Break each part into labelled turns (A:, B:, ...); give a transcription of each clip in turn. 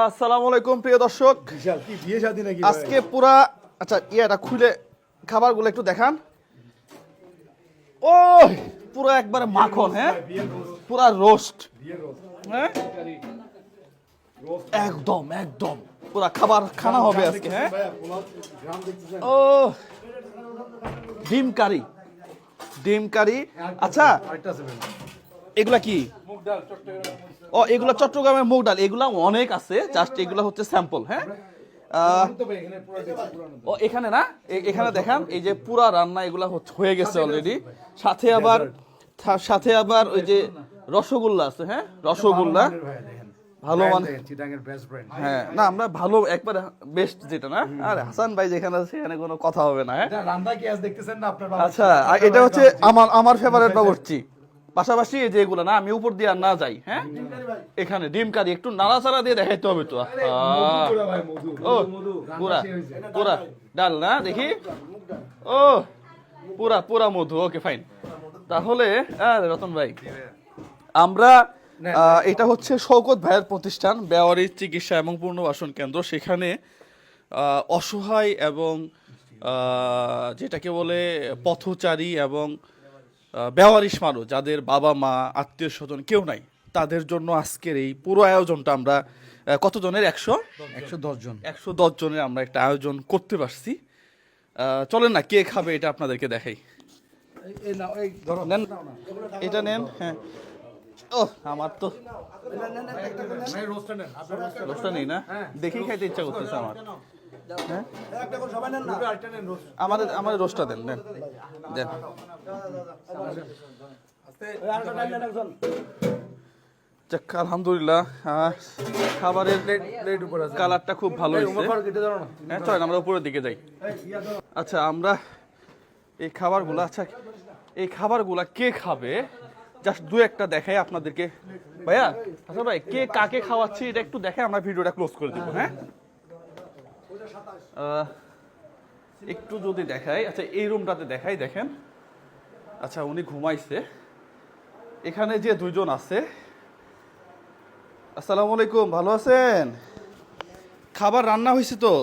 A: আসসালামু আলাইকুম প্রিয় দর্শক। আজকে পুরা আচ্ছা ইয়েটা খুলে খাবারগুলো একটু দেখান। ও পুরো একবারে মাখন হ্যাঁ? পুরা রোস্ট। হ্যাঁ? একদম একদম। পুরা খাবার খানা হবে আজকে হ্যাঁ? ও ডিম কারি। ডিম কারি। আচ্ছা এগুলা কি? ও এগুলা চট্টগ্রামের মুগ ডাল। এগুলা অনেক আছে জাস্ট এগুলা হচ্ছে স্যাম্পল হ্যাঁ? ও এখানে না এখানে দেখান এই যে পুরা রান্না এগুলা হয়ে গেছে অলরেডি সাথে আবার সাথে আবার ওই যে রসগোল্লা আছে হ্যাঁ? রসগোল্লা। ভালো মান হ্যাঁ না আমরা ভালো একবার বেস্ট যেটা না? আর হাসান ভাই যেখানে আছে সেখানে কোনো কথা হবে না হ্যাঁ? আচ্ছা এটা হচ্ছে আমার আমার ফেভারিট বাবুর্চি। পাশাপাশি এই যে এগুলো না আমি উপর দিয়ে আর না যাই হ্যাঁ? এখানে ডিম কারি একটু নাড়াচাড়া দিয়ে দেখাইতে হবে তো। ও পুরা পুরা। ডাল না দেখি? ও পুরা পুরা মধু ওকে ফাইন। তাহলে রতন ভাই আমরা এটা হচ্ছে শৌকত ভাইয়ের প্রতিষ্ঠান বেওয়ারি চিকিৎসা এবং পুনর্বাসন কেন্দ্র। সেখানে অসহায় এবং যেটাকে বলে পথচারী এবং বেওয়ারিশ মানুষ যাদের বাবা মা আত্মীয় স্বজন কেউ নাই তাদের জন্য আজকের এই পুরো আয়োজনটা আমরা কতজনের? একশো?
B: একশো দশ জন।
A: একশো দশ জনের আমরা একটা আয়োজন করতে পারছি। চলেন না কে খাবে এটা আপনাদেরকে দেখাই।
B: এই নাও এই ধরো।
A: নেন এটা নেন হ্যাঁ। ও আমার তো
B: নাই রোস্টটা
A: দোষটা নেই না? দেখেই খাইতে ইচ্ছা করতেছে আমার। হ্যাঁ?
B: রোস্ট
A: আমাদের আমাদের রোস্টটা দেন দেন। খাবারের কালারটা খুব ভালো হ্যাঁ আমরা উপরের দিকে যাই। আচ্ছা আমরা এই আচ্ছা এই খাবারগুলা কে খাবে? জাস্ট দু একটা দেখাই আপনাদেরকে। ভাইয়া আচ্ছা ভাই, কে কাকে খাওয়াচ্ছি, এটা একটু দেখে আমরা ভিডিওটা ক্লোজ করে দিব হ্যাঁ? একটু যদি দেখাই আচ্ছা এই রুমটাতে দেখাই দেখেন। আচ্ছা উনি ঘুমাইছে। এখানে যে দুইজন আছে আসসালামু আলাইকুম ভালো আছেন? খাবার রান্না হয়েছে তো?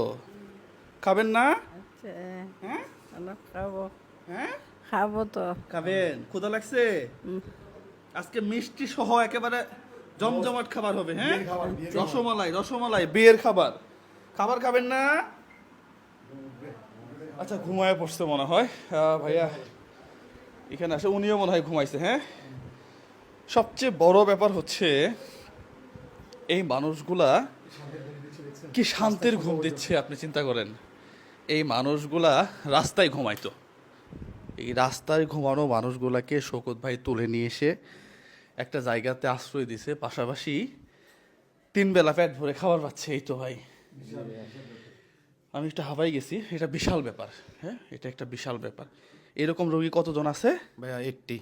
A: খাবেন না?
C: আচ্ছা,
A: হ্যাঁ?
C: খাব।
A: হ্যাঁ?
C: খাব তো।
A: খাবেন? ক্ষুধা লাগছে? আজকে মিষ্টি সহ একেবারে জমজমাট খাবার হবে হ্যাঁ? রসমালাই রসমালাই বিয়ের খাবার। খাবার খাবেন না? আচ্ছা ঘুমায় পড়ছে মনে হয়। ভাইয়া, এখানে আসে, উনিও মনে হয় ঘুমাইছে হ্যাঁ? সবচেয়ে বড় ব্যাপার হচ্ছে, এই মানুষগুলা কি শান্তির ঘুম দিচ্ছে, আপনি চিন্তা করেন। এই মানুষগুলা রাস্তায় ঘুমাইতো। এই রাস্তায় ঘুমানো মানুষগুলাকে শোকত ভাই তুলে নিয়ে এসে একটা জায়গাতে আশ্রয় দিছে, পাশাপাশি তিন বেলা পেট ভরে খাবার পাচ্ছে, এই তো ভাই। আমি একটা হাওয়াই গেছি এটা বিশাল ব্যাপার হ্যাঁ? এটা একটা বিশাল ব্যাপার। এরকম রোগী কতজন আছে?
D: ভাইয়া এইটটি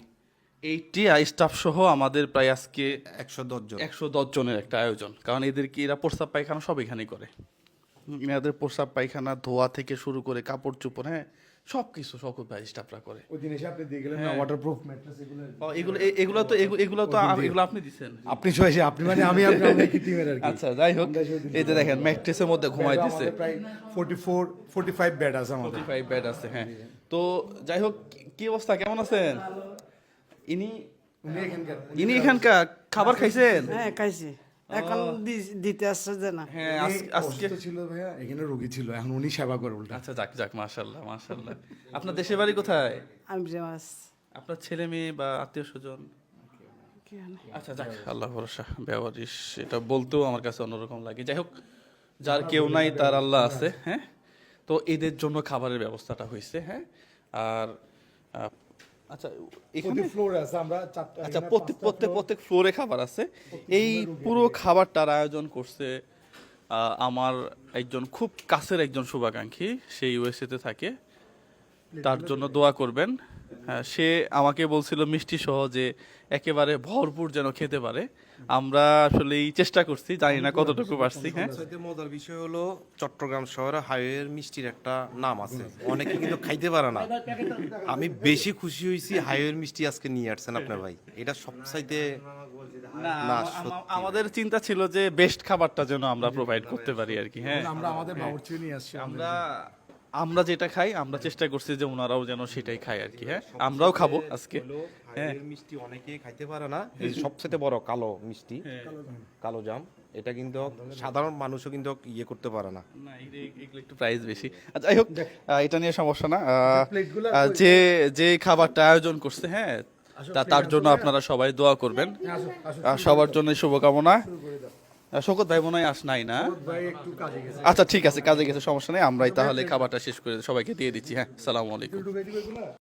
A: এইটি স্টাফ সহ আমাদের প্রায় আজকে
D: একশো দশ জন।
A: একশো দশ জনের একটা আয়োজন কারণ এদেরকে এরা প্রস্তাব পায়খানা সব এখানেই করে। হুম, এনাদের প্রস্রাব পায়খানা ধোয়া থেকে শুরু করে কাপড় চোপড় হ্যাঁ সব কিছু সকল ভাই স্টাফরা করে।
B: ওই দিন এসে আপনি দিয়ে গেলেন না ওয়াটারপ্রুফ ম্যাট্রেস এগুলো?
A: এগুলো এগুলো তো এগুলো তো এগুলো আপনি দিচ্ছেন
B: আপনি চয়েছে আপনি মানে আমি আপনি আমরা কি টিমের আর কি।
A: আচ্ছা যাই হোক
B: দিছি।
A: এই যে দেখেন ম্যাট্রেসের মধ্যে ঘুমাইতেছে।
B: আমাদের প্রায় 44 45 বেড আছে আমাদের।
A: ফাইভ বেড আছে হ্যাঁ। তো যাই হোক কি- কি অবস্থা? কেমন আছেন? ইনি
B: উনি এখানকার।
A: ইনি এখানকার। খাবার খাইছেন?
C: হ্যাঁ খাইছি। এখন দি- দিতে আসছে যে না।
A: হ্যাঁ আজ- আজকে
B: ছিল ভাইয়া এখানে রোগী ছিল এখন উনি সেবা করে উল্টা
A: আচ্ছা যাক যাক মাশাল্লাহ মাশাল্লাহ আপনার দেশের বাড়ি কোথায়?
C: আমি যে
A: আপনার ছেলে মেয়ে বা আত্মীয় স্বজন? আচ্ছা যাক আল্লাহ ভরসা ব্যবহারিস এটা বলতেও আমার কাছে অন্যরকম লাগে। যাই হোক যার কেউ নাই তার আল্লাহ আছে হ্যাঁ? তো এদের জন্য খাবারের ব্যবস্থাটা হয়েছে হ্যাঁ? আর আচ্ছা এখানে
B: প্রতি ফ্লোরে আছে আমরা
A: আচ্ছা প্রত্যেক প্রত্যেক প্রত্যেক ফ্লোরে খাবার আছে। এই পুরো খাবারটার আয়োজন করছে আহ, আমার একজন খুব কাছের একজন শুভাকাঙ্ক্ষী সেই ইউএসএতে থাকে। তার জন্য দোয়া করবেন। হ্যাঁ, সে আমাকে বলছিল মিষ্টি সহ যে একেবারে ভরপুর যেন খেতে পারে। আমরা আসলে এই চেষ্টা করছি জানি না কতটুকু পারছি হ্যাঁ।
D: মজার বিষয় হলো চট্টগ্রাম শহরে হাইওয়ের মিষ্টির একটা নাম আছে। অনেকে কিন্তু খাইতে পারে না। আমি বেশি খুশি হয়েছি হাইওয়ের মিষ্টি আজকে নিয়ে আসছেন আপনার ভাই। এটা সবচাইতে
A: না। আমাদের চিন্তা ছিল যে বেস্ট খাবারটা যেন আমরা প্রোভাইড করতে পারি আর কি হ্যাঁ।
B: আমরা আমাদের বাবুর্চি নিয়ে আসছি
A: আমরা আমরা যেটা খাই আমরা চেষ্টা করছি যে ওনারাও যেন সেটাই খায় আর কি হ্যাঁ? আমরাও খাব আজকে
D: হাইওয়ের মিষ্টি অনেকে খাইতে পারে না। এই সবচেয়ে বড় কালো মিষ্টি কালো জাম এটা কিন্তু সাধারণ মানুষও কিন্তু ইয়ে করতে পারে না।
A: একটু প্রাইস বেশি। আচ্ছা, যাই হোক এটা নিয়ে সমস্যা না। যে যে খাবারটা আয়োজন করছে হ্যাঁ তা তার জন্য আপনারা সবাই দোয়া করবেন। সবার জন্য শুভকামনা। শোকত ভাই মনে হয় আস নাই না? আচ্ছা ঠিক আছে কাজে গেছে সমস্যা নেই আমরাই তাহলে খাবারটা শেষ করে সবাইকে দিয়ে দিচ্ছি হ্যাঁ সালামু আলাইকুম?